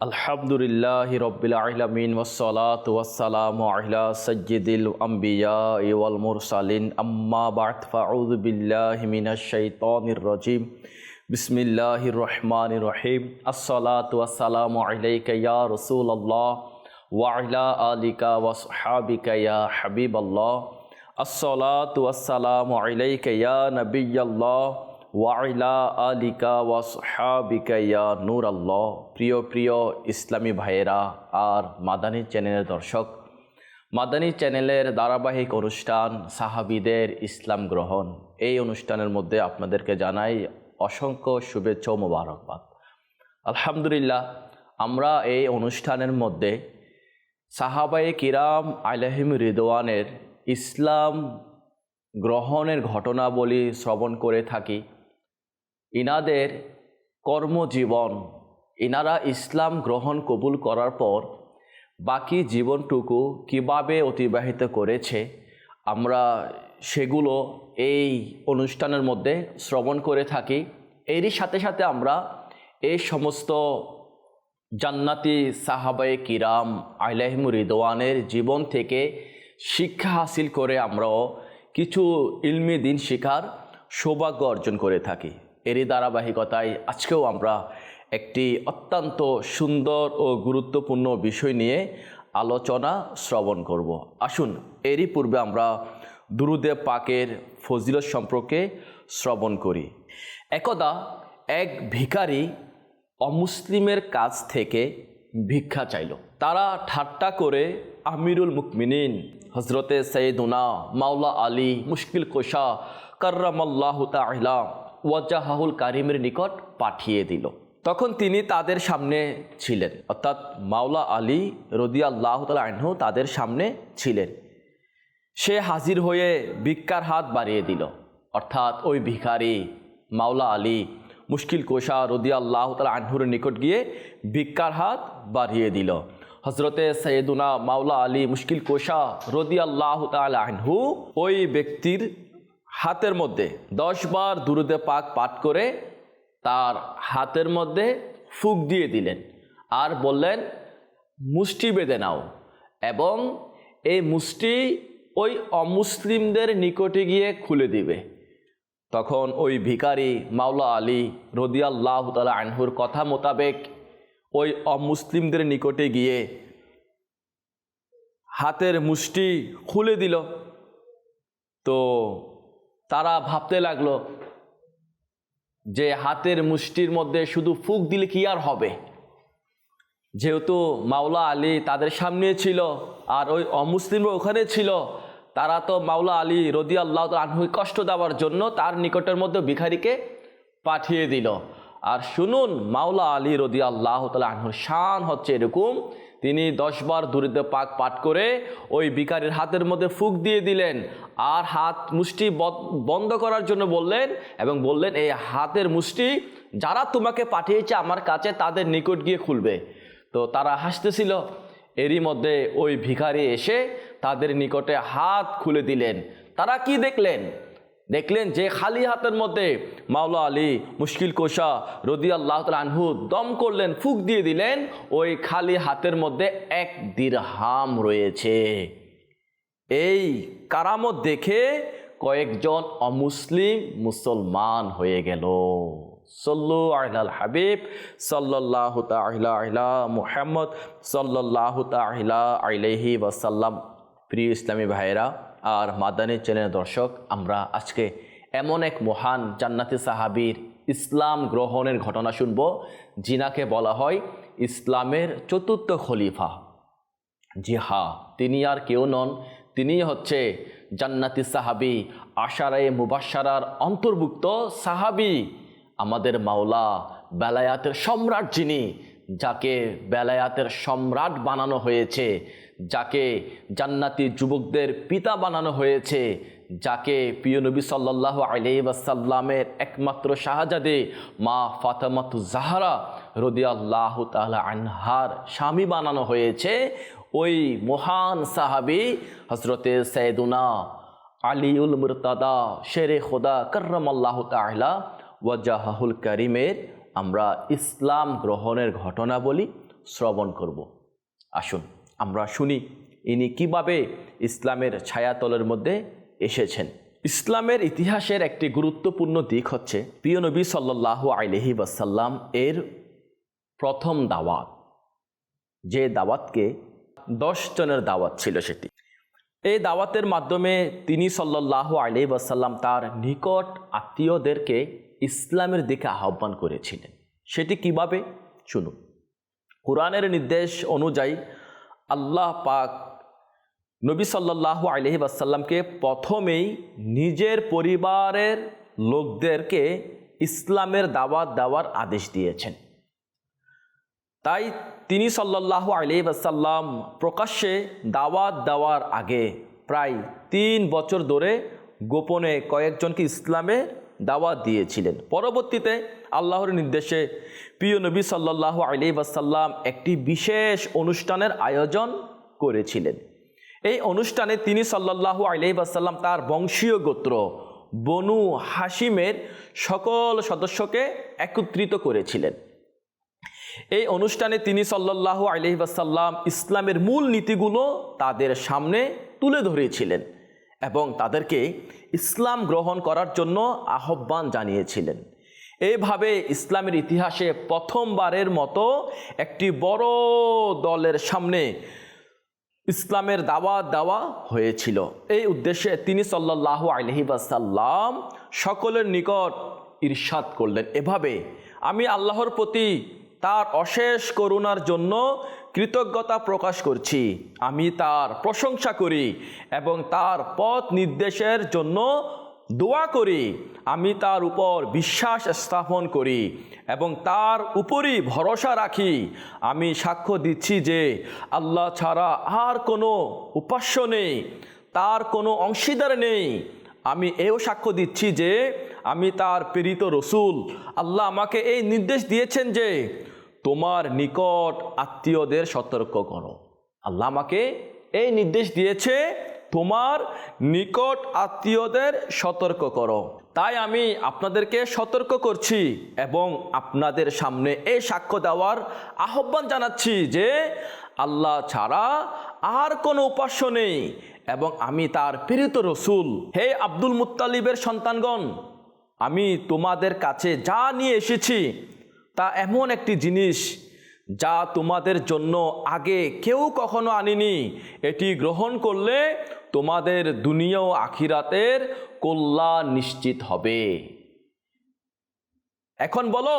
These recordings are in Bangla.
الحمد للہ رب العالمین والصلاة والسلام على سید الانبیاء والمرسلین. اما بعد، فاعوذ باللہ من الشیطان الرجیم. بسم اللہ الرحمن الرحیم. الصلاة والسلام علیکہ یا رسول اللہ وعلا آلکہ وصحابکہ یا حبیب اللہ. الصلاة والسلام علیکہ یا نبی اللہ ওয়াইলা আলিকা ওয়াসহাবিকা নূর আল্লাহ প্রিয় প্রিয় ইসলামী ভাইয়েরা আর মাদানী চ্যানেলের দর্শক, মাদানী চ্যানেলের ধারাবাহিক অনুষ্ঠান সাহাবিদের ইসলাম গ্রহণ। এই অনুষ্ঠানের মধ্যে আপনাদেরকে জানাই অসংখ্য শুভেচ্ছা ও মোবারকবাদ। আলহামদুলিল্লাহ, আমরা এই অনুষ্ঠানের মধ্যে সাহাবায়ে কিরাম আলহিম রিদওয়ানের ইসলাম গ্রহণের ঘটনাবলী শ্রবণ করে থাকি। ইনাদের কর্মজীবন, ইনারা ইসলাম গ্রহণ কবুল করার পর বাকি জীবনটুকু কীভাবে অতিবাহিত করেছে, আমরা সেগুলো এই অনুষ্ঠানের মধ্যে শ্রবণ করে থাকি। এরই সাথে সাথে আমরা এই সমস্ত জান্নাতি সাহাবায়ে কিরাম আইলাহিম রিদওয়ানের জীবন থেকে শিক্ষা হাসিল করে আমরাও কিছু ইলমি দিন শিখার সৌভাগ্য অর্জন করে থাকি। এরই ধারাবাহিকতায় আজকেও আমরা একটি অত্যন্ত সুন্দর ও গুরুত্বপূর্ণ বিষয় নিয়ে আলোচনা শ্রবণ করব। আসুন, এরই পূর্বে আমরা দুরুদে পাকের ফজিলত সম্পর্কে শ্রবণ করি। একদা এক ভিখারি অমুসলিমের কাছ থেকে ভিক্ষা চাইল। তারা ঠাট্টা করে আমিরুল মুকমিনিন হজরতে সৈয়দুনা মাওলা আলী, মুশকিল কোষা, কার্রামাল্লাহ তাহলা ওয়াজাহাহুল কারিমের নিকট পাঠিয়ে দিল। তখন তিনি তাদের সামনে ছিলেন। অর্থাৎ মাওলা আলী রদিয়াল্লাহ তালা আনহু তাদের সামনে ছিলেন। সে হাজির হয়ে ভিক্ষার হাত বাড়িয়ে দিল। অর্থাৎ ওই ভিখারি মাওলা আলী মুশকিল কোষা রদি আল্লাহ তালা আনহুর নিকট গিয়ে ভিক্ষার হাত বাড়িয়ে দিল। হজরতে সৈয়দুনা মাওলা আলী মুশকিল কোষা রদি আল্লাহ তালা আনহু ওই ব্যক্তির হাতের মধ্যে। দশ বার দুরুদে পাক পাঠ করে তার হাতের মধ্যে ফুক দিয়ে দিলেন আর বললেন, মুষ্টি বেঁধে নাও। এবং এই মুষ্টি ওই অমুসলিমদের নিকটে গিয়ে খুলে দিবে। তখন ওই ভিকারি মাওলা আলী রদিয়াল্লাহ তালা আনহুর কথা মোতাবেক ওই অমুসলিমদের নিকটে গিয়ে হাতের মুষ্টি খুলে দিল। তো তারা ভাবতে লাগল যে হাতের মুষ্টির মধ্যে শুধু ফুক দিলে কি আর হবে? যেহেতু মাওলা আলী তাদের সামনে ছিল আর ওই অমুসলিমরা ওখানে ছিল, তারা তো মাওলা আলী রদি আল্লাহ আনহুই কষ্ট দেওয়ার জন্য তার নিকটের মধ্যে ভিখারিকে পাঠিয়ে দিল। আর শুনুন, মাওলা আলী রদি আল্লাহ তালা আনহুর শান হচ্ছে এরকম তিনি দশবার দূরিতে পাক পাঠ করে ওই ভিখারির হাতের মধ্যে ফুক দিয়ে দিলেন। আর হাত মুষ্টি বন্ধ করার জন্য বললেন এবং বললেন, এই হাতের মুষ্টি যারা তোমাকে পাঠিয়েছে আমার কাছে তাদের নিকট গিয়ে খুলবে। তো তারা হাসতেছিল। এরই মধ্যে ওই ভিখারি এসে তাদের নিকটে হাত খুলে দিলেন। তারা কি দেখলেন? দেখলেন যে খালি হাতের মধ্যে মাওলা আলী মুশকিল কোষা রদি আল্লাহ আনহু দম করলেন, ফুক দিয়ে দিলেন, ওই খালি হাতের মধ্যে এক দিরহাম রয়েছে। এই কারামত দেখে কয়েকজন অমুসলিম মুসলমান হয়ে গেল। সল্লু আহলাল হাবিব সাল্লাহ তাহলা আহলা মুহাম্মদ সাল্লাহ তাহলা আইলহি ওয়াসাল্লাম। প্রিয় ইসলামী ভাইয়েরা আর মাদানী চ্যানেলের দর্শক, আমরা আজকে এমন এক মহান জান্নাতি সাহাবির ইসলাম গ্রহণের ঘটনা শুনব জিনাকে বলা হয় ইসলামের চতুর্থ খলিফা। জি হা তিনি আর কেউ নন, তিনি হচ্ছে জান্নাতি সাহাবি, আশারায়ে মুবাসারার অন্তর্ভুক্ত সাহাবি, আমাদের মাওলা বেলায়াতের সম্রাট যিনি যাকে বেলায়াতের সম্রাট বানানো হয়েছে, যাকে জান্নাতি যুবকদের পিতা বানানো হয়েছে, যাকে প্রিয় নবী সাল্লাহ আলাইসাল্লামের একমাত্র শাহজাদে মা ফাতামাতু জাহারা রদিয়াল্লাহ তালা আনহার স্বামী বানানো হয়েছে, ওই মহান সাহাবি হজরতে সৈদুনা আলিউল মুরতাদা, শেরে খোদা করম আল্লাহ তাহলা ওয়াজাহুল করিমের আমরা ইসলাম গ্রহণের ঘটনা বলি শ্রবণ করব। আসুন, আমরা শুনি ইনি কীভাবে ইসলামের ছায়াতলের মধ্যে এসেছেন। ইসলামের ইতিহাসের একটি গুরুত্বপূর্ণ দিক হচ্ছে, প্রিয় নবী সাল্লাহ আলহি ওয়াসাল্লাম এর প্রথম দাওয়াত। যে দাওয়াতকে দশ জনের দাওয়াত ছিল সেটি। এই দাওয়াতের মাধ্যমে তিনি সাল্লাহ আলি ওয়াসাল্লাম তার নিকট আত্মীয়দেরকে ইসলামের দিকে আহ্বান করেছিলেন। সেটি কীভাবে? শুনুন। কোরআনের নির্দেশ অনুযায়ী আল্লাহ পাক নবী সাল্লাহ আলহি আসাল্লামকে প্রথমেই নিজের পরিবারের লোকদেরকে ইসলামের দাওয়াত দেওয়ার আদেশ দিয়েছেন। তাই তিনি সাল্লাহ আলি আসাল্লাম প্রকাশ্যে দাওয়াত দেওয়ার আগে প্রায় তিন বছর ধরে গোপনে কয়েকজনকে ইসলামে দাওয়াত দিয়েছিলেন। পরবর্তীতে আল্লাহর নির্দেশে প্রিয় নবী সাল্লাহ আলি একটি বিশেষ অনুষ্ঠানের আয়োজন করেছিলেন। এই অনুষ্ঠানে তিনি সাল্লাহু আলহিবাসাল্লাম তার বংশীয় গোত্র বনু হাসিমের সকল সদস্যকে একত্রিত করেছিলেন। এই অনুষ্ঠানে তিনি সাল্লাহু আলহিবাসাল্লাম ইসলামের মূল নীতিগুলো তাদের সামনে তুলে ধরেছিলেন। এবং তাদেরকে ইসলাম গ্রহণ করার জন্য আহ্বান জানিয়েছিলেন। এইভাবে ইসলামের ইতিহাসে প্রথমবারের মতো একটি বড় দলের সামনে ইসলামের দাওয়াত দেওয়া হয়েছিল। এই উদ্দেশ্যে তিনি সাল্লাহ আলহিবাসাল্লাম সকলের নিকট ঈর্ষাদ করলেন। এভাবে আমি আল্লাহর প্রতি তার অশেষ করুণার জন্য কৃতজ্ঞতা প্রকাশ করছি। আমি তার প্রশংসা করি এবং তার পথ নির্দেশের জন্য দোয়া করি। আমি তার উপর বিশ্বাস স্থাপন করি এবং তার উপরই ভরসা রাখি। আমি সাক্ষ্য দিচ্ছি যে আল্লাহ ছাড়া আর কোনো উপাস্য নেই, তার কোনো অংশীদার নেই। আমি এও সাক্ষ্য দিচ্ছি যে আমি তার প্রেরিত রসুল। আল্লাহ আমাকে এই নির্দেশ দিয়েছেন যে তোমার নিকট আত্মীয়দের সতর্ক করো। আল্লাহ আমাকে এই নির্দেশ দিয়েছে, তোমার নিকট আত্মীয়দের সতর্ক করো। তাই আমি আপনাদেরকে সতর্ক করছি এবং আপনাদের সামনে এই সাক্ষ্য দেওয়ার আহ্বান জানাচ্ছি যে আল্লাহ ছাড়া আর কোনো উপাস্য নেই এবং আমি তার প্রেরিত রসুল। হে আব্দুল মুত্তালিবের সন্তানগণ, আমি তোমাদের কাছে যা নিয়ে এসেছি তা এমন একটি জিনিস যা তোমাদের জন্য আগে কেউ কখনো আনিনি। এটি গ্রহণ করলে তোমাদের দুনিয়া আখিরাতের কল্যাণ নিশ্চিত হবে। এখন বলো,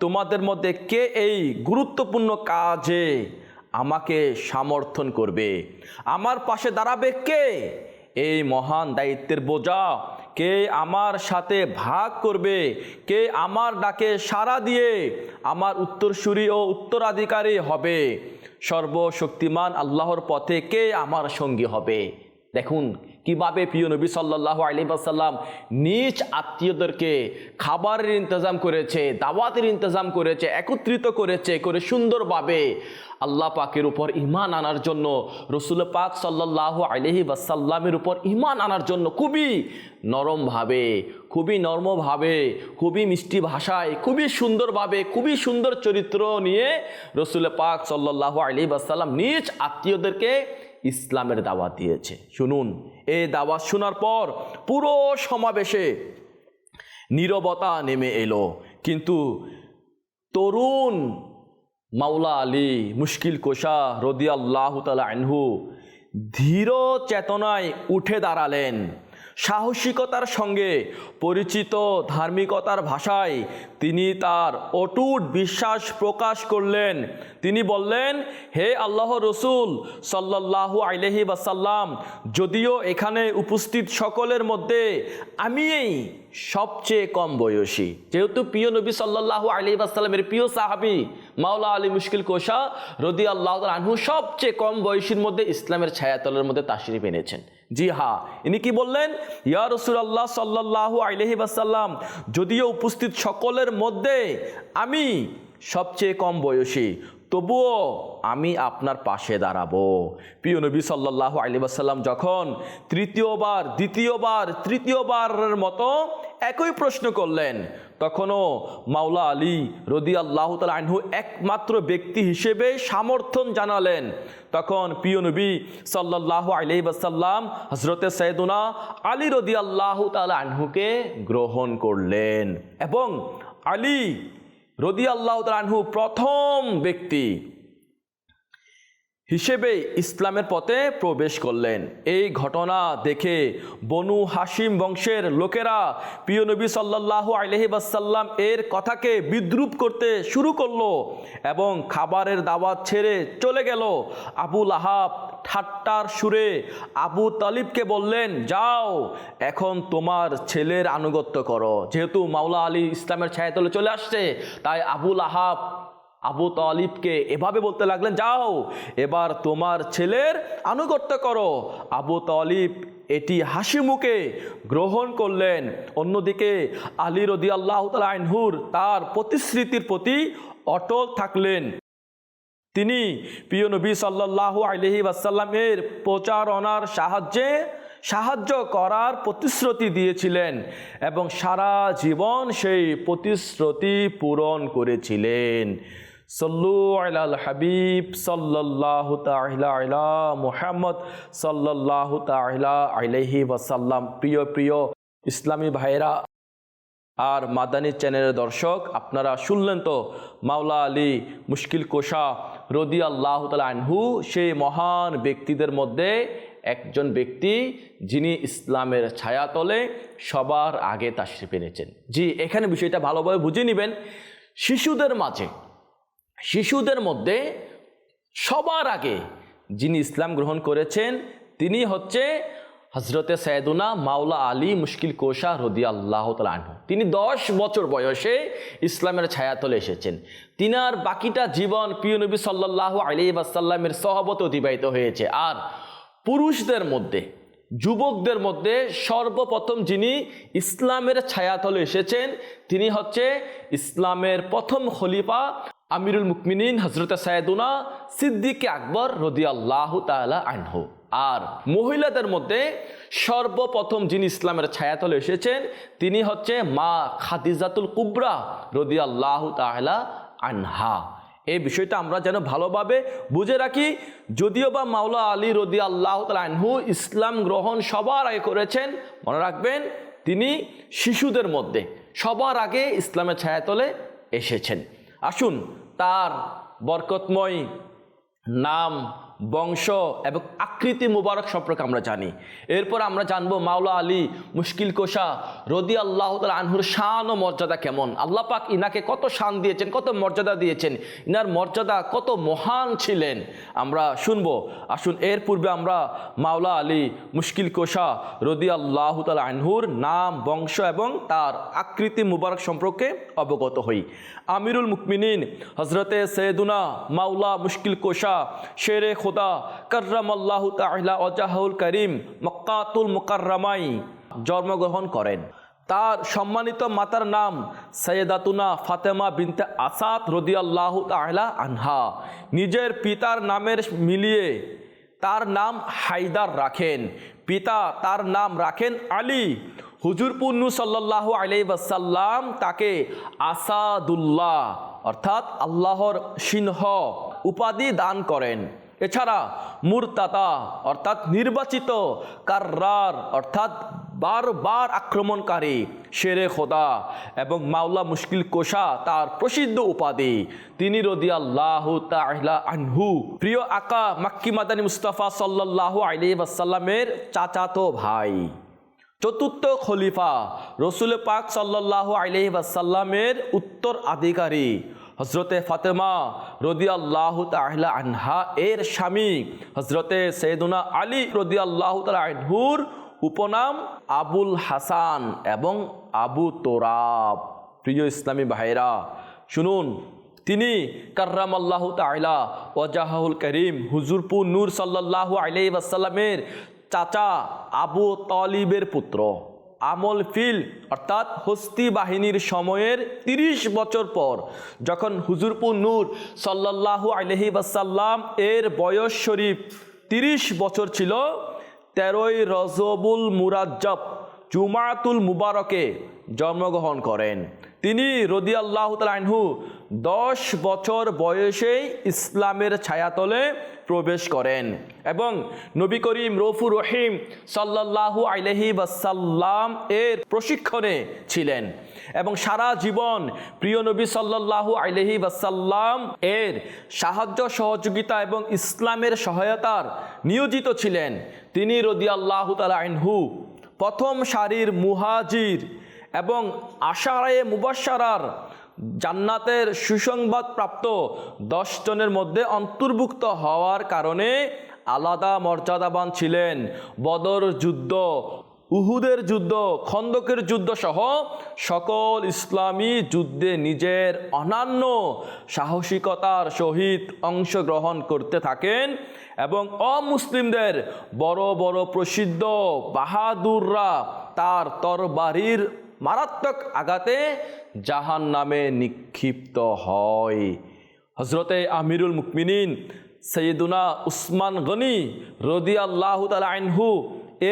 তোমাদের মধ্যে কে এই গুরুত্বপূর্ণ কাজে আমাকে সমর্থন করবে? আমার পাশে দাঁড়াবে কে? এই মহান দায়িত্বের বোঝা কে আমার সাথে ভাগ করবে? কে আমার ডাকে সাড়া দিয়ে? আমার উত্তরসূরি ও উত্তরাধিকারী হবে। সর্বশক্তিমান আল্লাহর পথে কে আমার সঙ্গী হবে? দেখুন কীভাবে প্রিয় নবী সাল্লাহ আলিবাসাল্লাম নিজ আত্মীয়দেরকে খাবারের ইন্তজাম করেছে, দাওয়াতের ইন্তজাম করেছে, একত্রিত করেছে, করে সুন্দরভাবে আল্লাহ পাকের উপর ইমান আনার জন্য, রসুল পাক সাল্লাহ আলহি বাসাল্লামের উপর ইমান আনার জন্য খুবই নরমভাবে, খুবই নর্মভাবে, খুবই মিষ্টি ভাষায়, খুবই সুন্দরভাবে, খুবই সুন্দর চরিত্র নিয়ে রসুল পাক সাল্লাহ আলহি বাসাল্লাম নিজ আত্মীয়দেরকে ইসলামের দাওয়াত দিয়েছে। শুনুন, এই দাওয়াত শোনার পর পুরো সমাবেশে নীরবতা নেমে এলো। কিন্তু তরুণ মাওলা আলী মুশকিল কোষা রদি আল্লাহ তালা আনহু ধীর চেতনায় উঠে দাঁড়ালেন। সাহসিকতার সঙ্গে পরিচিত ধার্মিকতার ভাষায় তিনি তার অটুট বিশ্বাস প্রকাশ করলেন। তিনি বললেন, হে আল্লাহ রসুল সাল্লাহ আলহি বাসাল্লাম যদিও এখানে উপস্থিত সকলের মধ্যে আমিই সবচেয়ে কম বয়সী। যেহেতু প্রিয় নবী সাল্লাহ আলী বাসাল্লামের প্রিয় সাহাবি মাওলা আলী মুশকিল কোষা রদি আল্লাহ আনহু সবচেয়ে কম বয়সীর মধ্যে ইসলামের ছায়াতলের মধ্যে তাশরিফ এনেছেন। জি হা ইনি কি বললেন, ইয়া রসুল আল্লাহ সাল্লাহ আলহি বাসাল্লাম যদিও উপস্থিত সকলের মধ্যে আমি সবচেয়ে কম বয়সী, তবুও আমি আপনার পাশে দাঁড়াবো। প্রিয় নবী সাল্লাহ আলী আসাল্লাম যখন তৃতীয়বার, দ্বিতীয়বার, তৃতীয়বারের মতো একই প্রশ্ন করলেন, তখনও মাওলা আলী রদি আল্লাহ তাল আনহু একমাত্র ব্যক্তি হিসেবে সমর্থন জানালেন। তখন প্রিয় নবী সাল্লাহ আলি বাসাল্লাম হজরতে সৈদুনা আলী রদি আল্লাহ তাল আনহুকে গ্রহণ করলেন এবং আলী রদি আল্লাহ প্রথম ব্যক্তি। হিসেবে ইসলামের পথে প্রবেশ করলেন। এই ঘটনা দেখে বনু হাসিম বংশের লোকেরা প্রিয় নবী সাল্লাহ আলহি বাসাল্লাম এর কথাকে বিদ্রুপ করতে শুরু করল এবং খাবারের দাওয়াত ছেড়ে চলে গেল। আবুল আহাব ঠাট্টার সুরে আবু তালিবকে বললেন, যাও, এখন তোমার ছেলের আনুগত্য করো। যেহেতু মাওলা আলী ইসলামের ছায়াতলে চলে আসছে, তাই আবুল আহাব আবু তালিবকে এভাবে বলতে লাগলেন, যাও, এবার তোমার ছেলের আনুগত্য করো। আবু তালিব এটি হাসি মুখে গ্রহণ করলেন। অন্যদিকে আলী রদি আল্লাহ আইনহুর তার প্রতিশ্রুতির প্রতি অটল থাকলেন। তিনি প্রিয় নবী সাল্লাহ আলহি আসাল্লামের প্রচারণার সাহায্যে সাহায্য করার প্রতিশ্রুতি দিয়েছিলেন এবং সারা জীবন সেই প্রতিশ্রুতি পূরণ করেছিলেন। সল্লু হাবিব সাল্লাহ তাহলা মুহাম্মদ সাল্লাহ তাহলা আলহি ওয়াসাল্লাম। প্রিয় প্রিয় ইসলামী ভাইরা আর মাদানী চ্যানেলের দর্শক, আপনারা শুনলেন তো মাওলা আলী মুশকিল কোষা রদি আল্লাহ আনহু, সেই মহান ব্যক্তিদের মধ্যে একজন ব্যক্তি যিনি ইসলামের ছায়াতলে সবার আগে তাশরিফ এনেছেন। জি, এখানে বিষয়টা ভালোভাবে বুঝে নেবেন। শিশুদের মাঝে শিশুদের মধ্যে সবার আগে যিনি ইসলাম গ্রহণ করেছেন, তিনি হচ্ছে হজরতে সৈয়দুনা মাওলা আলী মুশকিল কোষা রদি আল্লাহ আনহু। তিনি দশ বছর বয়সে ইসলামের ছায়াতলে এসেছেন। তিনার বাকিটা জীবন প্রিয় নবী সাল্লাহ আলী বাসাল্লামের সহবত অতিবাহিত হয়েছে। আর পুরুষদের মধ্যে, যুবকদের মধ্যে সর্বপ্রথম যিনি ইসলামের ছায়াতলে এসেছেন, তিনি হচ্ছে ইসলামের প্রথম খলিফা আমিরুল মুকমিনিন হজরত সায়দুনা সিদ্দিক আকবর রদি আল্লাহ তালা আনহু। আর মহিলাদের মধ্যে সর্বপ্রথম যিনি ইসলামের ছায়াতলে এসেছেন, তিনি হচ্ছে মা খাদিজাতুল কুবরা রদি আল্লাহ তালা আনহা। এই বিষয়টা আমরা যেন ভালোভাবে বুঝে রাখি, যদিও বা মাওলা আলী রদি আল্লাহ আনহু ইসলাম গ্রহণ সবার আগে করেছেন, মনে রাখবেন, তিনি শিশুদের মধ্যে সবার আগে ইসলামের ছায়াতলে এসেছেন। আসুন তার বরকতময় নাম বংশ এবং আকৃতি মুবারক সম্পর্কে আমরা জানি। এরপর আমরা জানব মাওলা আলী মুশকিল কোষা রদি আল্লাহ তাল আনহুর শান ও মর্যাদা কেমন? আল্লাহ পাক ইনাকে কত শান দিয়েছেন, কত মর্যাদা দিয়েছেন, ইনার মর্যাদা কত মহান ছিলেন? আমরা শুনব। আসুন, এর পূর্বে আমরা মাওলা আলী মুশকিল কোষা রদি আল্লাহ তাল আনহুর নাম, বংশ এবং তার আকৃতি মুবারক সম্পর্কে অবগত হই। আমিরুল মুকমিনিন হজরতে সৈয়দুনা মাওলা মুশকিল কোষা, শেরে খোদা কররাম আল্লাহ তাহলা অজাহুল করিম, মক্কাতুল মুকাররামাই জন্মগ্রহণ করেন। তার সম্মানিত মাতার নাম সৈয়দাতুনা ফাতেমা বিনতে আসাদ রদিয়াল্লাহ তাহলা আনহা। নিজের পিতার নামের মিলিয়ে তার নাম হায়দার রাখেন। পিতা তার নাম রাখেন আলী। হুজুরপুন্নু সাল্লাহ আলাই বাসাল্লাম তাকে আসাদুল্লাহ, অর্থাৎ আল্লাহর সিংহ উপাধি দান করেন। এছাড়া মুরতাতা অর্থাৎ নির্বাচিত কার্রার, অর্থাৎ বারবার আক্রমণকারী শেরে খোদা এবং মাওলা মুশকিল কোষা তার প্রসিদ্ধ উপাধি। তিনি রদি আনহু। প্রিয় আকা মাক্কি মাদানী মুস্তাফা সাল্লাহ আলী আসাল্লামের চাচাতো ভাই। চতুর্থ খলিফা রসুল পাক সাল্লাহ আলহি আসাল্লামের উত্তর আধিকারী হজরতে ফাতেমা রদি আল্লাহ তাহলা আনহা এর স্বামী হজরতে সৈদুনা আলী রদি আল্লাহ আনহুর উপনাম আবুল হাসান এবং আবু তোরাব। প্রিয় ইসলামী ভাইরা শুনুন, তিনি কার্রাম আল্লাহ তাইলা ওয়াজাহুল করিম হুজুরপুর নূর সাল্লাহ আলি আসাল্লামের চাচা আবু তালিবের পুত্র। আমল ফিল, অর্থাৎ হস্তি বাহিনীর সময়ের ৩০ বছর পর, যখন হুজুরপুর নূর সাল্লাহ আলহি বাসাল্লাম এর বয়স শরীফ ৩০ বছর ছিল, তেরোই রজবুল মুরাজ্জব জুমাতুল মুবারকে জন্মগ্রহণ করেন। তিনি রদি আল্লাহ আনহু দশ বছর বয়সেই ইসলামের ছায়াতলে প্রবেশ করেন এবং নবী করিম রফুর রহিম সাল্লাল্লাহু আলহি বাসাল্লাম এর প্রশিক্ষণে ছিলেন এবং সারা জীবন প্রিয় নবী সাল্লাল্লাহু আলহি বাসাল্লাম এর সাহায্য, সহযোগিতা এবং ইসলামের সহায়তার নিয়োজিত ছিলেন। তিনি রদি আল্লাহ তালা আনহু প্রথম সারির মুহাজির এবং আশারায়ে মুবাসারার জান্নাতের সুসংবাদ প্রাপ্ত দশ জনের মধ্যে অন্তর্ভুক্ত হওয়ার কারণে আলাদা মর্যাদাবান ছিলেন। বদর যুদ্ধ, উহুদের যুদ্ধ, খন্দকের যুদ্ধ সহ সকল ইসলামী যুদ্ধে নিজের অনান্য সাহসিকতার সহিত অংশগ্রহণ করতে থাকেন এবং অমুসলিমদের বড় বড় প্রসিদ্ধ বাহাদুররা তার তরবারির মারাত্মক আঘাতে জাহান নামে নিক্ষিপ্ত হয়। হজরতে আমিরুল মুকমিনিন সৈয়দুনা উসমান গনি রদি আল্লাহ আইনহু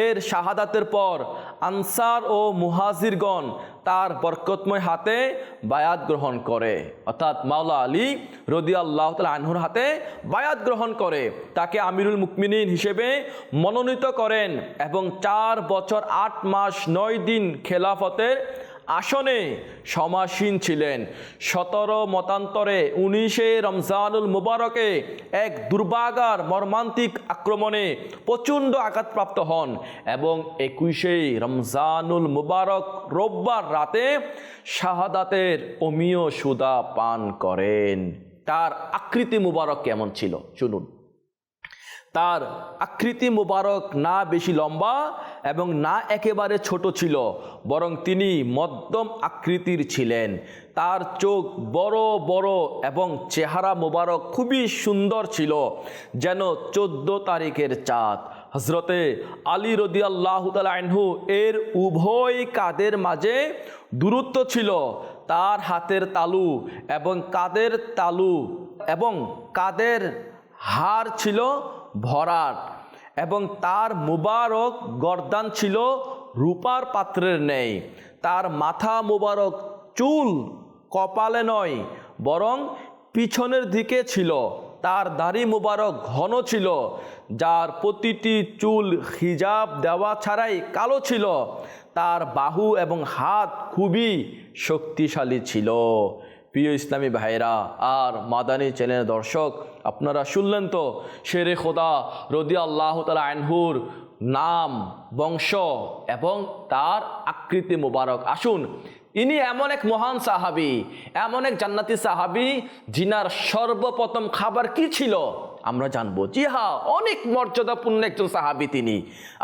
এর শাহাদাতের পর আনসার ও মুহাজিরগণ তার বরকতময় হাতে বায়াত গ্রহণ করে। অর্থাৎ মাওলা আলী রদি আল্লাহ আনহুর হাতে বায়াত গ্রহণ করে। তাকে আমিরুল মুকমিনিন হিসেবে মনোনীত করেন এবং চার বছর আট মাস নয় দিন খেলাফতের আসনে সমাসীন ছিলেন। সতেরো মতান্তরে উনিশে রমজানুল মুবারকে এক দুর্বাগার মর্মান্তিক আক্রমণে প্রচণ্ড আঘাতপ্রাপ্ত হন এবং একুশে রমজানুল মুবারক রোববার রাতে শাহাদাতের অমীয় সুদা পান করেন। তার আকৃতি মুবারক কেমন ছিল? শুনুন তার আকৃতি মোবারক না বেশি লম্বা এবং না একেবারে ছোট ছিল, বরং তিনি মধ্যম আকৃতির ছিলেন। তার চোখ বড় বড় এবং চেহারা মোবারক খুবই সুন্দর ছিল, যেন চোদ্দ তারিখের চাঁদ। হজরতে আলী রদি আল্লাহ আনহু এর উভয় কাদের মাঝে দূরত্ব ছিল, তার হাতের তালু এবং কাদের তালু এবং কাদের হার ছিল ভরাট এবং তার মুবারক গর্দান ছিল রূপার পাত্রের নেই। তার মাথা মুবারক চুল কপালে নয়, বরং পিছনের দিকে ছিল। তার দাড়ি মুবারক ঘন ছিল, যার প্রতিটি চুল হিজাব দেওয়া ছাড়াই কালো ছিল। তার বাহু এবং হাত খুবই শক্তিশালী ছিল। প্রিয় ইসলামী ভাইরা আর মাদানী চ্যানেলের দর্শক আপনারা শুনলেন তো, শেরে খোদা রদি আল্লাহ তালা আনহুর নাম, বংশ এবং তার আকৃতি মুবারক। আসুন, ইনি এমন এক মহান সাহাবি, এমন এক জান্নাতি সাহাবি জিনার সর্বপ্রথম খাবার কি ছিল? আমরা জানব জি হা, অনেক মর্যাদাপূর্ণ একজন সাহাবি তিনি।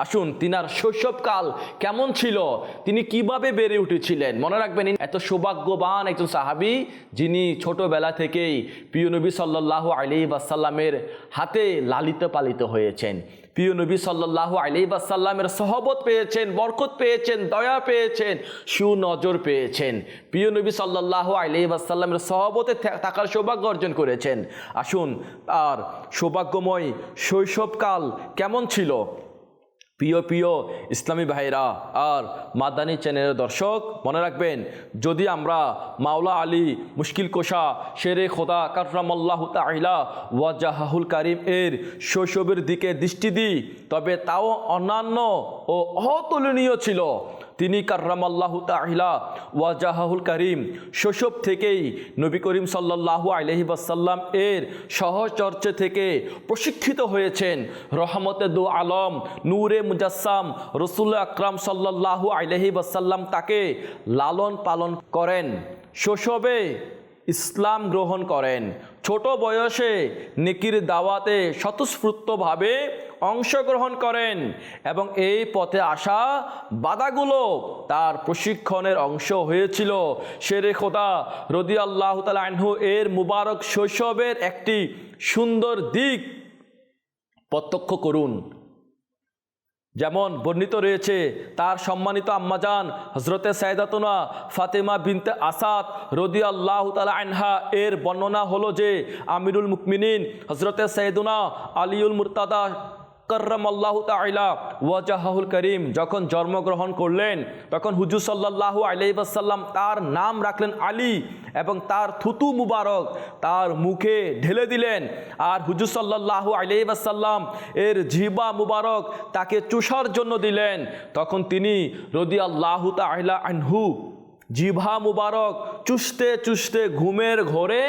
আসুন, তিনার শৈশবকাল কেমন ছিল? তিনি কীভাবে বেড়ে উঠেছিলেন? মনে রাখবেন, এত সৌভাগ্যবান একজন সাহাবি যিনি ছোটবেলা থেকেই প্রিয় নবী সাল্লাহ আলি বাসাল্লামের হাতে লালিত পালিত হয়েছেন। প্রিয় নবী সাল্লাহ আলি বাসাল্লামের সহবত পেয়েছেন, বরকত পেয়েছেন, দয়া পেয়েছেন, সুনজর পেয়েছেন। প্রিয় নবী সাল্লাহ আলি বাসাল্লামের সহবতে থাকার সৌভাগ্য অর্জন করেছেন। আসুন আর সৌভাগ্যময় শৈশবকাল কেমন ছিল? প্রিয় প্রিয় ইসলামী ভাইরা আর মাদানী চ্যানেলের দর্শক, মনে রাখবেন, যদি আমরা মাওলা আলী মুশকিল কোষা শেরে খোদা কাকরামল্লাহ তাহিলা ওয়াজাহুল কারিম এর শৈশবের দিকে দৃষ্টি দিই, তবে তাও অন্যান্য ও অতুলনীয় ছিল। তিনি কার্রামাল্লাহ তাহিলা ওয়াজাহাহুল করিম। শৈশব থেকেই নবী করিম সাল্লাল্লাহু আলহি বাসাল্লাম এর সহচর্চে থেকে প্রশিক্ষিত হয়েছেন। রহমতে দু আলম, নূরে মুজাসাম রসুল আকরাম সাল্লাল্লাহু আলহি বাসাল্লাম তাকে লালন পালন করেন। শৈশবে ইসলাম গ্রহণ করেন। ছোট বয়সে নিকির দাওয়াতে স্বতঃস্ফূর্তভাবে অংশগ্রহণ করেন এবং এই পথে আসা বাধাগুলো তার প্রশিক্ষণের অংশ হয়েছিল। শেরে খোদা রদি আল্লাহ আনহু এর মুবারক শৈশবের একটি সুন্দর দিক প্রত্যক্ষ করুন। যেমন বর্ণিত রয়েছে, তার সম্মানিত আম্মাজান হজরতে সাইদাতুনা ফাতেমা বিনতে আসাদ রদি আল্লাহ তালা আনহা, এর বর্ণনা হলো যে, আমিরুল মুকমিনিন হজরতে সৈদুনা আলিউল মুরতাদা আল্লাহ তাইলা ওয়াজাহুল করিম, যখন জন্মগ্রহণ করলেন, তখন হুজুর সাল্লাহ আলাইসাল্লাম তার নাম রাখলেন আলী এবং তার থুতু মুবারক তার মুখে ঢেলে দিলেন। আর হুজুর সাল্লাহ আলাইসাল্লাম এর জিবা মুবারক তাকে চুষার জন্য দিলেন। তখন তিনি রদি আল্লাহ তাইলা আনহু জিভা মুবারক চুষতে চুষতে ঘুমের ঘোরে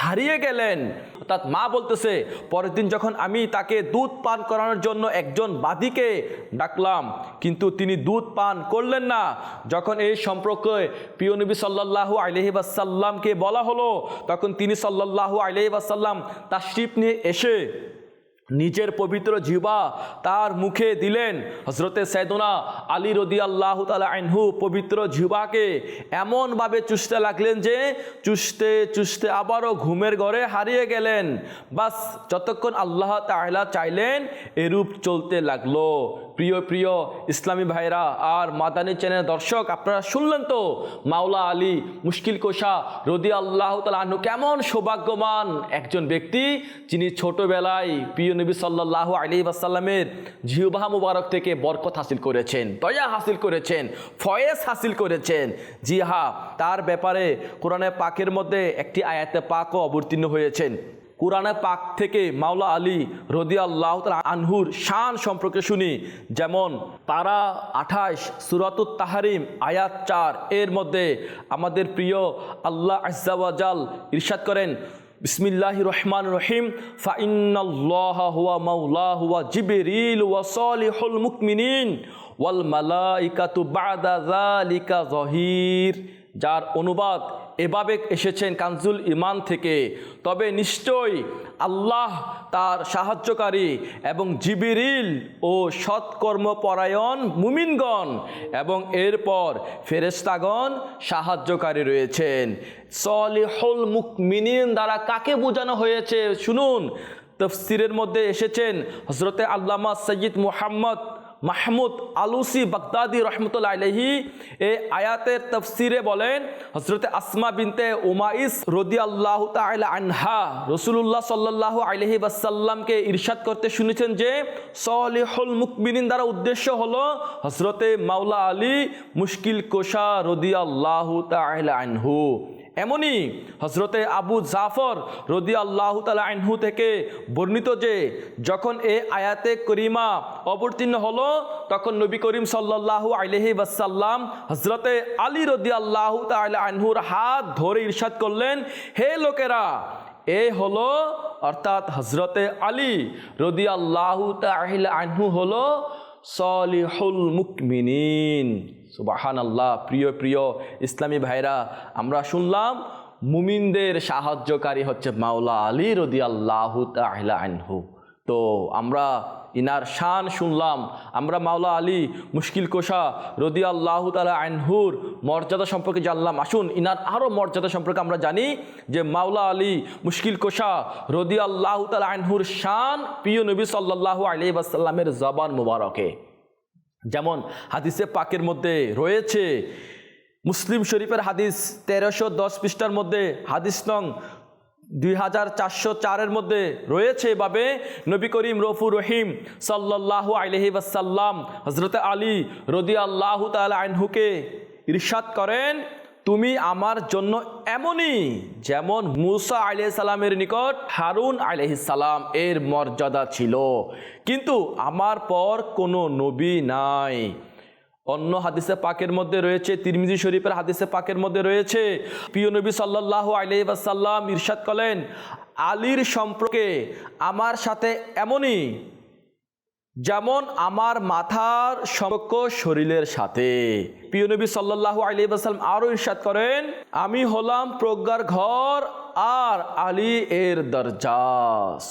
হারিয়ে গেলেন। অর্থাৎ মা বলতেছে, পরের দিন যখন আমি তাকে দুধ পান করানোর জন্য একজন বাদীকে ডাকলাম, কিন্তু তিনি দুধ পান করলেন না। যখন এই সম্পর্কে প্রিয় নবী সাল্লাহু আলহিবাসাল্লামকে বলা হলো, তখন তিনি সাল্লাহু আলহিবাসাল্লাম তাশরিফ নিয়ে এসে নিজের পবিত্র জিবা তার মুখে দিলেন। হজরতে সৈদনা আলী রদি আল্লাহ তালা আইনহু পবিত্র জিবাকে এমনভাবে চুষতে লাগলেন যে চুষতে চুষতে আবারও ঘুমের ঘরে হারিয়ে গেলেন। বাস, যতক্ষণ আল্লাহ তাহলা চাইলেন এরূপ চলতে লাগল। প্রিয় প্রিয় ইসলামী ভাইরা আর মাদানী চ্যানেল দর্শক, আপনারা শুনলেন তো মাওলা আলী মুশকিল কোষা রদি আল্লাহ তালু কেমন সৌভাগ্যবান একজন ব্যক্তি যিনি ছোটবেলায় প্রিয় নবী সাল্লাহ আলী আসাল্লামের জিহবাহ মুবারক থেকে বরকত হাসিল করেছেন, দয়া হাসিল করেছেন, ফয়েজ হাসিল করেছেন। জি হা তার ব্যাপারে কোরআনে পাকের মধ্যে একটি আয়াতে পাকও অবতীর্ণ হয়েছেন। কোরআনে পাক থেকে মাওলা আলী রদি আল্লাহ আনহুর শান সম্পর্কে শুনি, যেমন পারা আঠাইশ সুরাতুত তাহারিম, আয়াত চার, এর মধ্যে আমাদের প্রিয় আল্লাহ আজাল ইরশাদ করেন বিসমিল্লাহ রহমান রহিম হুয়া হুয়া মুকমিনিন ওয়াল বাদা যালিকা জহির যার অনুবাদ এভাবে এসেছেন কানজুল ইমান থেকে। তবে নিশ্চয়ই আল্লাহ তার সাহায্যকারী এবং জিবিরিল ও সৎকর্মপরায়ণ মুমিনগণ এবং এরপর ফেরেস্তাগণ সাহায্যকারী রয়েছেন। সলিহুল মুকমিনিন দ্বারা কাকে বোঝানো হয়েছে? শুনুন। তফসিরের মধ্যে এসেছেন হজরতে আল্লামা সৈয়দ মুহাম্মদ মাহমুদ আলুসি বাগদাদি রহমতুল্লা আলহি এই আয়াতের তফসিরে বলেন হজরতে আসমা বিনতে উমাইস রদি আল্লাহ আনহা রসুল্লাহ সাল্লাহ আলহি বাসাল্লামকে ইরশাদ করতে শুনেছেন যে, সলিহুল মুকবিনিন দ্বারা উদ্দেশ্য হলো হজরতে মাওলা আলী মুশকিল কোষা রদি আল্লাহ আনহু। এমনই হজরতে আবু জাফর রদি আল্লাহ তালা আনহু থেকে বর্ণিত যে, যখন এ আয়াতে করিমা অবতীর্ণ হলো, তখন নবী করিম সাল্লাহ আলহি বাসাল্লাম হজরতে আলী রদি আল্লাহ তালা আনহুর হাত ধরে ইরশাদ করলেন, হে লোকেরা, এ হলো অর্থাৎ হজরতে আলী রদি আল্লাহ তাহিল আনহু হলো সলিহুল মুকমিনিন। সুবাহান আল্লাহ প্রিয় প্রিয় ইসলামী ভাইরা, আমরা শুনলাম মুমিনদের সাহায্যকারী হচ্ছে মাওলা আলী রদি আল্লাহ আনহু। তো আমরা ইনার শান শুনলাম, আমরা মাওলা আলী মুশকিল কোষা রদি আল্লাহ তালা আনহুর মর্যাদা সম্পর্কে জানলাম। আসুন, ইনার আরও মর্যাদা সম্পর্কে আমরা জানি যে মাওলা আলী মুশকিল কোষা রদি আল্লাহ তালা আনহুর শান প্রিয় নবী সাল্লাহ আলি বাসাল্লামের জবান মুবারকে। যেমন হাদিসে পাকের মধ্যে রয়েছে, মুসলিম শরীফের হাদিস তেরোশো দশ পৃষ্ঠার মধ্যে, হাদিস নং দুই হাজার চারশো চারের মধ্যে রয়েছে এভাবে, নবী করিম রফুর রহিম সাল্লাহ আলহি বাসাল্লাম হজরত আলী রদি আল্লাহ তাল আইনহুকে ইরশাদ করেন। তুমি আমার জন্য এমনই যেমন মুসা আলিহ সালামের নিকট, হারুন সালাম এর মর্যাদা ছিল। কিন্তু আমার পর কোনো নবী নাই। অন্য হাদিসে পাকের মধ্যে রয়েছে, তিরমিজি শরীফের হাদিসে পাকের মধ্যে রয়েছে, প্রিয় নবী সাল্লাহ আলহিবাসাল্লাম ইরশাদ করেন আলীর সম্পর্কে আমার সাথে এমনই যেমন আমার মাথার সম্পর্ক শরীরের সাথে। প্রিয় নবী সাল্লাহ আলী আসালাম আরও ইরশাদ করেন, আমি হলাম প্রজ্ঞার ঘর আর আলী এর দরজা।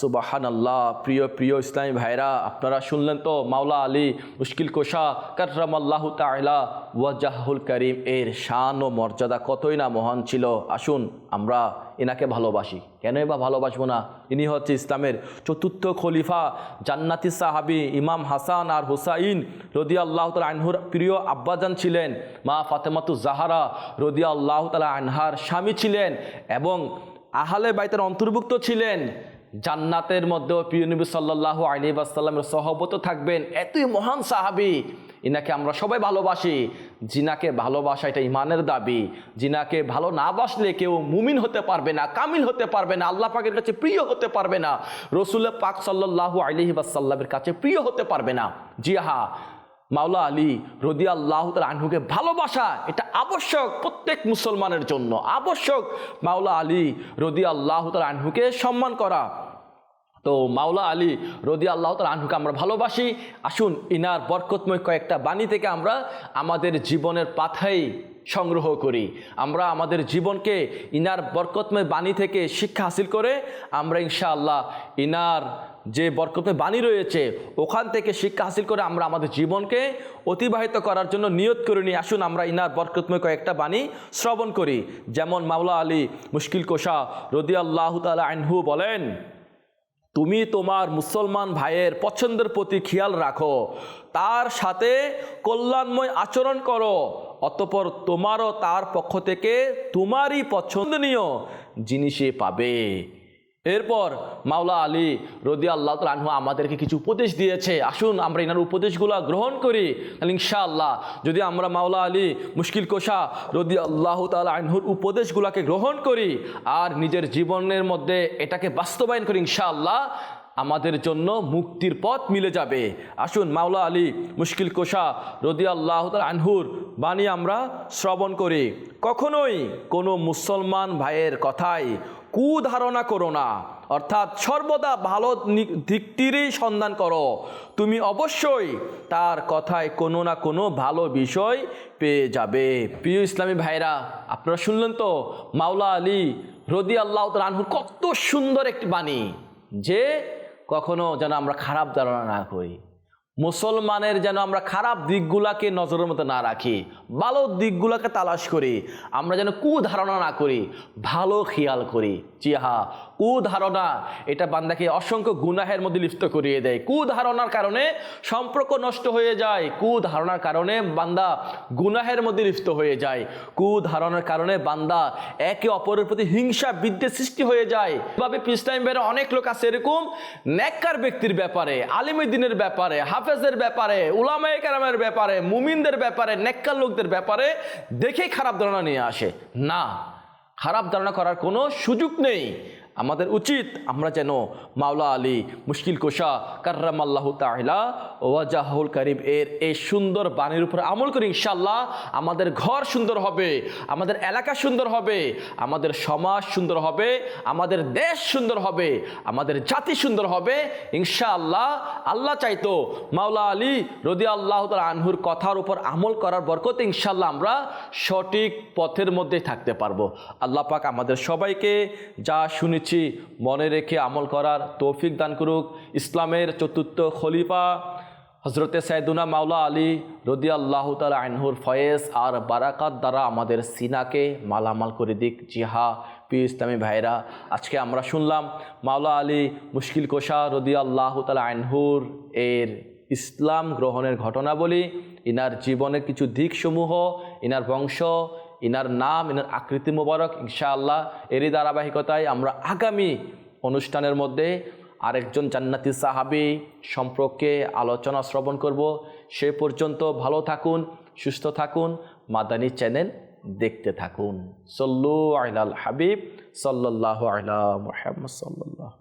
সুবাহান আল্লাহ প্রিয় প্রিয় ইসলামী ভাইরা, আপনারা শুনলেন তো মাওলা আলী মুশকিল কোষা করম আল্লাহ তালা ওয়াজাহুল করিম এর শান ও মর্যাদা কতই না মহান ছিল। আসুন আমরা এনাকে ভালোবাসি। কেনই বা ভালোবাসবো না? ইনি হচ্ছে ইসলামের চতুর্থ খলিফা, জান্নাতি সাহাবি ইমাম হাসান আর হুসাইন রদিয়া আল্লাহ তালা আনহুর প্রিয় আব্বাজান ছিলেন। মা ফাতেমাতু জাহারা রদিয়া আল্লাহ তালা আনহার স্বামী ছিলেন এবং আহালে বাইতের অন্তর্ভুক্ত ছিলেন। জান্নাতের মধ্যেও প্রিয় নবী সাল্লাহ আলী আসাল্লামের সহবত থাকবেন। এতই মহান সাহাবি। ইনাকে আমরা সবাই ভালোবাসি। জিনাকে ভালোবাসা এটা ইমানের দাবি। জিনাকে ভালো না বাসলে কেউ মুমিন হতে পারবে না, কামিল হতে পারবে না, আল্লাহ পাকের কাছে প্রিয় হতে পারবে না, রসুল পাক সাল্লাহ আলহি বাসাল্লামের কাছে প্রিয় হতে পারবে না। জি হা মাওলা আলী রদি আল্লাহ আনহুকে ভালোবাসা, এটা আবশ্যক প্রত্যেক মুসলমানের জন্য। আবশ্যক মাওলা আলী রদি আল্লাহ আনহুকে সম্মান করা। তো মাওলা আলী রদি আল্লাহ তাল আনহুকে আমরা ভালোবাসি। আসুন, ইনার বরকতময় কয়েকটা বাণী থেকে আমরা আমাদের জীবনের পাথাই সংগ্রহ করি। আমরা আমাদের জীবনকে ইনার বরকতময় বাণী থেকে শিক্ষা হাসিল করে আমরা ইনশাআল্লাহ ইনার যে বরকতময় বাণী রয়েছে, ওখান থেকে শিক্ষা হাসিল করে আমরা আমাদের জীবনকে অতিবাহিত করার জন্য নিয়ত করে নিয়ে আসুন, আমরা ইনার বরকতময় কয়েকটা বাণী শ্রবণ করি। যেমন মাওলা আলী মুশকিল কোষা রদি আল্লাহ তালা আনহু বলেন তুমি তোমার মুসলমান ভাইয়ের পছন্দের প্রতি খেয়াল রাখো। তার সাথে কল্যাণময় আচরণ করো। অতপর তোমারও তার পক্ষ থেকে তোমারই পছন্দনীয় জিনিসে পাবে। এরপর মাওলা আলী রদি আল্লাহ আনহু আমাদেরকে কিছু উপদেশ দিয়েছে। আসুন আমরা এনার উপদেশগুলো গ্রহণ করি। তাহলে ইনশাআল্লাহ যদি আমরা মাওলা আলী মুশকিল কোষা রদি আল্লাহ তালা আনহুর উপদেশগুলোকে গ্রহণ করি আর নিজের জীবনের মধ্যে এটাকে বাস্তবায়ন করি ইনশাআল্লাহ, আমাদের জন্য মুক্তির পথ মিলে যাবে। আসুন মাওলা আলী মুশকিল কোষা রদি আল্লাহ আনহুর বাণী আমরা শ্রবণ করি। কখনোই কোনো মুসলমান ভাইয়ের কথায় কুধারণা করো না। অর্থাৎ সর্বদা ভালো দিকটিরই সন্ধান করো। তুমি অবশ্যই তার কথায় কোনো না কোনো ভালো বিষয় পেয়ে যাবে। প্রিয় ইসলামী ভাইরা, আপনারা শুনলেন তো মাওলা আলী রদি আল্লাহ আনহুর কত সুন্দর একটি বাণী যে কখনো যেন আমরা খারাপ ধারণা না করি। মুসলমানের যেন আমরা খারাপ দিকগুলাকে নজরের মতো না রাখি, ভালো দিকগুলাকে তালাশ করি, আমরা যেন কু ধারণা না করি, ভালো খেয়াল করি। জি হা কুধারণা। এটা বান্দাকে অসংখ্য গুনাহের মধ্যে লিপ্ত করিয়ে দেয়। কুধারণার কারণে সম্পর্ক নষ্ট হয়ে যায়। কুধারণার কারণে বান্দা গুনাহের মধ্যে লিপ্ত হয়ে যায়। কুধারণার কারণে বান্দা একে অপরের প্রতি হিংসা, বিদ্বেষ সৃষ্টি হয়ে যায়। এভাবে পিসটাইম বেড়ে অনেক লোক আছে এরকম নেককার ব্যক্তির ব্যাপারে আলিমুদ্দিনের ব্যাপারে, হাফেজের ব্যাপারে, উলামায়ে কেরামের ব্যাপারে, মুমিনদের ব্যাপারে, নেককার লোকদের ব্যাপারে দেখেই খারাপ ধারণা নিয়ে আসে। না, খারাপ ধারণা করার কোনো সুযোগ নেই। আমাদের উচিত আমরা যেন মাওলা আলী মুশকিল কোষা কার্রাম আল্লাহ তাহলা ওয়াজাহুল করিম এর এই সুন্দর বাণীর উপর আমল করি ইনশাল্লাহ আমাদের ঘর সুন্দর হবে, আমাদের এলাকা সুন্দর হবে, আমাদের সমাজ সুন্দর হবে, আমাদের দেশ সুন্দর হবে, আমাদের জাতি সুন্দর হবে। ইনশাআল্লাহ আল্লাহ চাইতো মাওলা আলী রদি আল্লাহ আনহুর কথার উপর আমল করার বরকতে ইনশাল্লাহ আমরা সঠিক পথের মধ্যে থাকতে পারব। আল্লাহ পাক আমাদের সবাইকে যা শুনেছি মনে রেখে আমল করার তৌফিক দান করুক। ইসলামের চতুর্থ খলিফা হজরতে সাইদুনা মাওলা আলী রদি আল্লাহ তালা আনহুর ফয়েজ আর বারাকাত দ্বারা আমাদের সিনাকে মালামাল করে দিক। জিহা পি ইসলামী ভাইরা আজকে আমরা শুনলাম মাওলা আলী মুশকিল কোষা রদি আল্লাহ তালা এর ইসলাম গ্রহণের ঘটনাবলী। ইনার জীবনের কিছু দিকসমূহ, ইনার বংশ ইনার নাম, ইনার আকৃতি মোবারক, ইনশাআল্লাহ এরই ধারাবাহিকতায় আমরা আগামী অনুষ্ঠানের মধ্যে আরেকজন জান্নাতি সাহাবি সম্পর্কে আলোচনা শ্রবণ করব। সে পর্যন্ত ভালো থাকুন, সুস্থ থাকুন, মাদানী চ্যানেল দেখতে থাকুন। সল্লু আলাল হাবিব সাল্লাহ আলা মোহাম্মদ সাল্লাহ